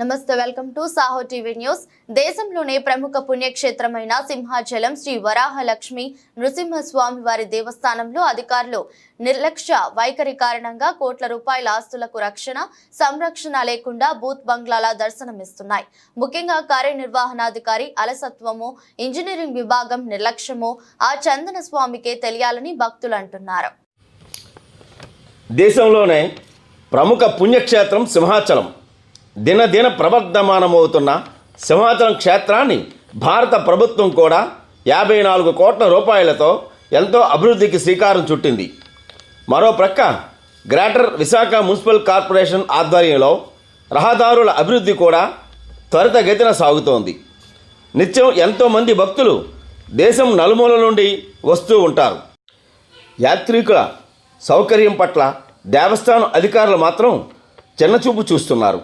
నమస్తే welcome to Saaho TV news. దేశంలోనే ప్రముఖ పుణ్యక్షేత్రమైన సింహాచలం శ్రీ వరాహలక్ష్మి నృసింహస్వామి వారి దేవస్థానంలో అధికారులు నిర్లక్ష్య వైఖరి కారణంగా కోట్ల రూపాయల ఆస్తులకు రక్షణ సంరక్షణ లేకుండా బూత్ బంగ్లాల దర్శనమిస్తున్నాయి. ముఖ్యంగా కార్యనిర్వహణాధికారి అలసత్వము ఇంజనీరింగ్ విభాగం నిర్లక్ష్యము ఆ చందన స్వామికే తెలియాలని భక్తులు అంటున్నారు. దేశంలోనే ప్రముఖ పుణ్యక్షేత్రం సింహాచలం. దినదిన ప్రవర్ధమానమవుతున్న సింహాచలం క్షేత్రాన్ని భారత ప్రభుత్వం కూడా యాభై నాలుగు కోట్ల రూపాయలతో ఎంతో అభివృద్ధికి శ్రీకారం చుట్టింది. మరో ప్రక్క గ్రేటర్ విశాఖ మున్సిపల్ కార్పొరేషన్ ఆధ్వర్యంలో రహదారుల అభివృద్ధి కూడా త్వరితగతిన సాగుతోంది. నిత్యం ఎంతోమంది భక్తులు దేశం నలుమూల నుండి వస్తూ ఉంటారు. యాత్రికుల సౌకర్యం పట్ల దేవస్థానం అధికారులు మాత్రం చిన్నచూపు చూస్తున్నారు.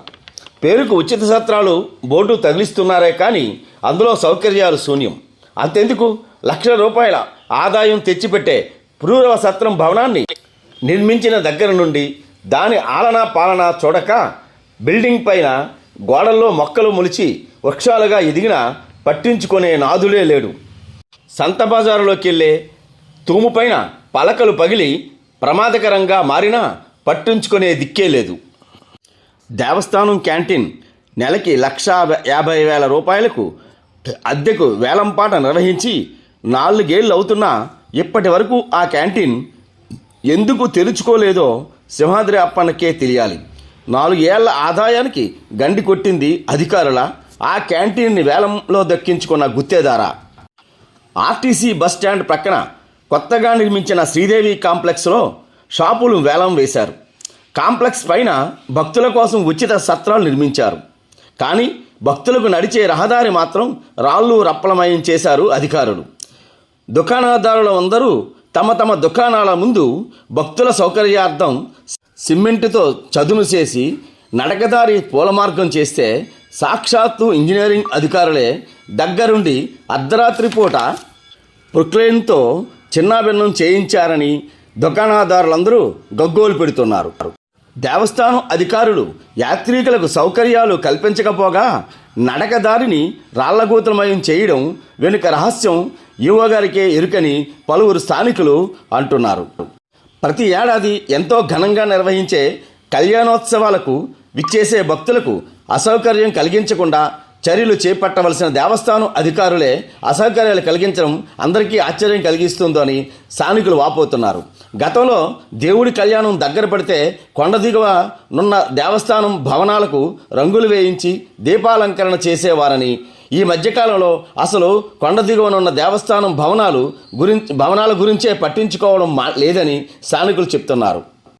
పేరుకు ఉచిత సత్రాలు బోర్డు తగిలిస్తున్నారే కానీ అందులో సౌకర్యాలు శూన్యం. అంతెందుకు? లక్షల రూపాయల ఆదాయం తెచ్చిపెట్టే పురూరవ సత్రం భవనాన్ని నిర్మించిన దగ్గర నుండి దాని ఆలనా పాలన చూడక బిల్డింగ్ పైన గోడల్లో మొక్కలు మొలిచి వృక్షాలుగా ఎదిగిన పట్టించుకునే నాదులే లేడు. సంత బజారులోకి వెళ్ళే తూము పైన పలకలు పగిలి ప్రమాదకరంగా మారినా పట్టించుకునే దిక్కే లేదు. దేవస్థానం క్యాంటీన్ నెలకి లక్ష యాభై వేల రూపాయలకు అద్దెకు వేలంపాట నిర్వహించి నాలుగేళ్ళు అవుతున్నా ఇప్పటి వరకు ఆ క్యాంటీన్ ఎందుకు తెరుచుకోలేదో సింహాద్రి అప్పన్నకే తెలియాలి. నాలుగేళ్ళ ఆదాయానికి గండి కొట్టింది అధికారుల ఆ క్యాంటీన్ని వేలంలో దక్కించుకున్న గుత్తేదారా. ఆర్టీసీ బస్ స్టాండ్ ప్రక్కన కొత్తగా నిర్మించిన శ్రీదేవి కాంప్లెక్స్లో షాపులు వేలం వేశారు. కాంప్లెక్స్ పైన భక్తుల కోసం ఉచిత సత్రాలు నిర్మించారు. కానీ భక్తులకు నడిచే రహదారి మాత్రం రాళ్ళు రప్పలమయం చేశారు అధికారులు. దుకాణదారుల అందరూ తమ తమ దుకాణాల ముందు భక్తుల సౌకర్యార్థం సిమెంటుతో చదును చేసి నడకదారి పూల మార్గం చేస్తే సాక్షాత్తు ఇంజనీరింగ్ అధికారులే దగ్గరుండి అర్ధరాత్రి పూట ప్రొక్లైన్తో చిన్నాభిన్నం చేయించారని దుకాణదారులందరూ గగ్గోలు పెడుతున్నారు. దేవస్థానం అధికారులు యాత్రికులకు సౌకర్యాలు కల్పించకపోగా నడకదారిని రాళ్ళగూతమయం చేయడం వెనుక రహస్యం యువ గారికే ఎరుకని పలువురు స్థానికులు అంటున్నారు. ప్రతి ఏడాది ఎంతో ఘనంగా నిర్వహించే కళ్యాణోత్సవాలకు విచ్చేసే భక్తులకు అసౌకర్యం కలిగించకుండా చర్యలు చేపట్టవలసిన దేవస్థానం అధికారులే అసౌకర్యాలు కలిగించడం అందరికీ ఆశ్చర్యం కలిగిస్తుందని స్థానికులు వాపోతున్నారు. గతంలో దేవుడి కళ్యాణం దగ్గర పడితే కొండ దిగువ నున్న దేవస్థానం భవనాలకు రంగులు వేయించి దీపాలంకరణ చేసేవారని. ఈ మధ్యకాలంలో అసలు కొండ దిగువనున్న దేవస్థానం భవనాలు గురించి భవనాల గురించే పట్టించుకోవడం మా లేదని స్థానికులు చెప్తున్నారు.